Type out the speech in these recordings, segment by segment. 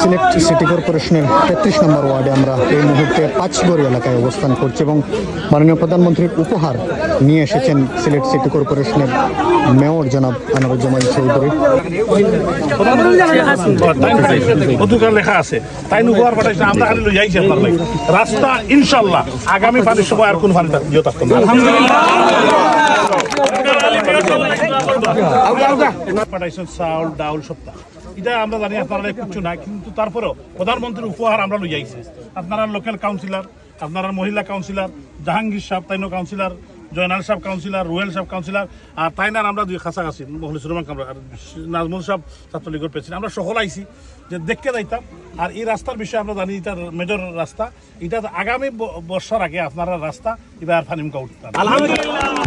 Sylhet city কর্পোরেশনের তেত্রিশ নম্বর ওয়ার্ডে আমরা এই মুহূর্তে পাঁচগড়ি এলাকায় অবস্থান করছি এবং মাননীয় প্রধানমন্ত্রীর উপহার নিয়ে এসেছেন সিলেট সিটি কর্পোরেশনের মেয়র জনাব আনারুজ্জামান চৌধুরী। লেখা আছে। তাই নুকুয়ার পাঠাইছে আমরা খালি লই যাইছি আপনার রাস্তা ইনশাল্লাহ আগামী পানির সময় আর কোন পানি ইয়ে পাঠাইছেন চাউল ডাউল সপ্তাহ এটা আমরা জানি, আপনারা কিছু না কিন্তু তারপরেও প্রধানমন্ত্রীর উপহার আমরা লই যাইছি আপনারা লোকাল কাউন্সিলর আপনারা মহিলা কাউন্সিলর জাহাঙ্গীর সাহেব, তাইনো কাউন্সিলর জয়নাল সাহেব কাউন্সিলর রুয়েল সাহেব কাউন্সিলর আর তাইনার আমরা দুই কাছাকাছি মহলিসুর রহমান কামরা আর নাজমুল সাহেব ছাত্রলীগের প্রেসিডেন্ট আমরা সকল আইছি যে দেখতে যাইতাম। আর এই রাস্তার বিষয়ে আমরা জানি, এটার মেজর রাস্তা। এটা আগামী বর্ষার আগে আপনারা রাস্তা এবার ফানিমকা উঠতাম। দোয়া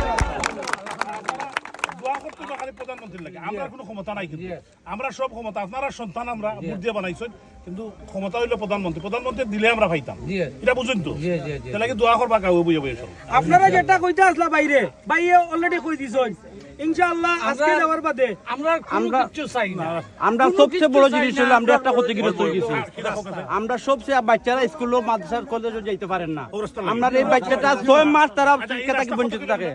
লাগে। আমরা কোনো ক্ষমতা নাই কিন্তু। আমরা সব ক্ষমতা আপনারা সন্তান আমরা ভোট দিয়ে বানাইছেন কিন্তু ক্ষমতা হইল প্রধানমন্ত্রী। প্রধানমন্ত্রী দিলে আমরা পাইতাম। এটা বুঝুন তো? তাহলে কি দোয়া করবা কাউ বুঝে বুঝে আপনারা যেটা কইতে আসলা বাইরে বাইরে অলরেডি কই দিছেন। ইনশাআল্লাহ আজকে যাওয়ার বাদে আমরা কিচ্ছু চাই না। আমরা সবচেয়ে বড় জিনিস হলো আমরা একটা ক্ষতিগ্রস্ত হয়ে গেছি। আমরা সবচেয়ে বাচ্চারা স্কুল মাদ্রাসার কলেজে যাইতে পারেন না। আমরা এই বাচ্চাটা ছয় মাস তারা শিক্ষা থেকে বঞ্চিত থাকে।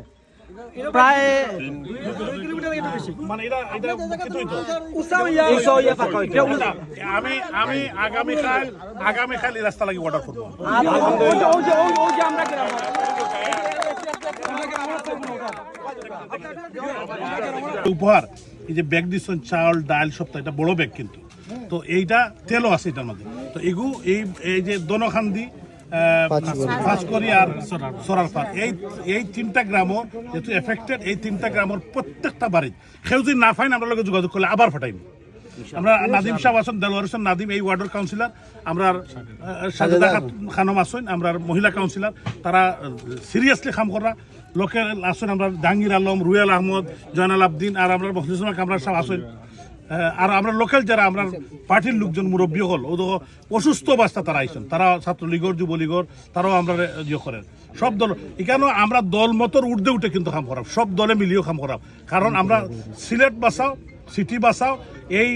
প্রায়। আমি আমি আগামীকাল আগামীকাল এই রাস্তা লাগে অর্ডার করব উপহার এই যে ব্যাগ দিচ্ছেন চাউল ডাল সপ্তাহ এটা বড় ব্যাগ কিন্তু। তো এইটা তেলও আছে এটার মধ্যে। তো এগু এই এই যে দনখান্দি পাঁচকরি আর সরারপাড় এই এই তিনটা গ্রামও যেহেতু এফেক্টেড এই তিনটা গ্রামের প্রত্যেকটা বাড়ি কেউ যদি না পাইন আমরা লগে যোগাযোগ করলে আবার ফাটাইব আমরা নাদিম সাহেব আছেন দেলোয়ার হোসেন নাদিম এই ওয়ার্ডের কাউন্সিলর আমরা সাজেদা খানম আছেন আমরা মহিলা কাউন্সিলর তারা সিরিয়াসলি কাম করা। লোকের আছেন আমরা জাহাঙ্গীর আলম রুয়েল আহমদ জয়নাল আবদিন আর আমরা মহসিসমা কামরার সাহেব আছেন। আহ, আর আমরা লোকাল যারা, আমরা পার্টির লোকজন মুরব্বী হল, ও অসুস্থ অবস্থা তারা আইসেন তারা ছাত্রলীগর, যুবলীগর, তারাও আমরা ইয়ে করেন। সব দল, এখানেও আমরা দল মতর উর্ধে উঠে কিন্তু কাম করাম সব দলে মিলিয়েও কাম করাম কারণ আমরা সিলেট বাঁচাও সিটি বাঁচাও এই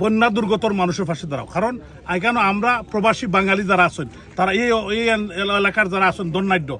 বন্যা দুর্গতর মানুষের পাশে দাঁড়াও। কারণ এখানে আমরা প্রবাসী বাঙালি যারা আছেন, তারা এই এলাকার যারা আছেন দন্যাঢ্য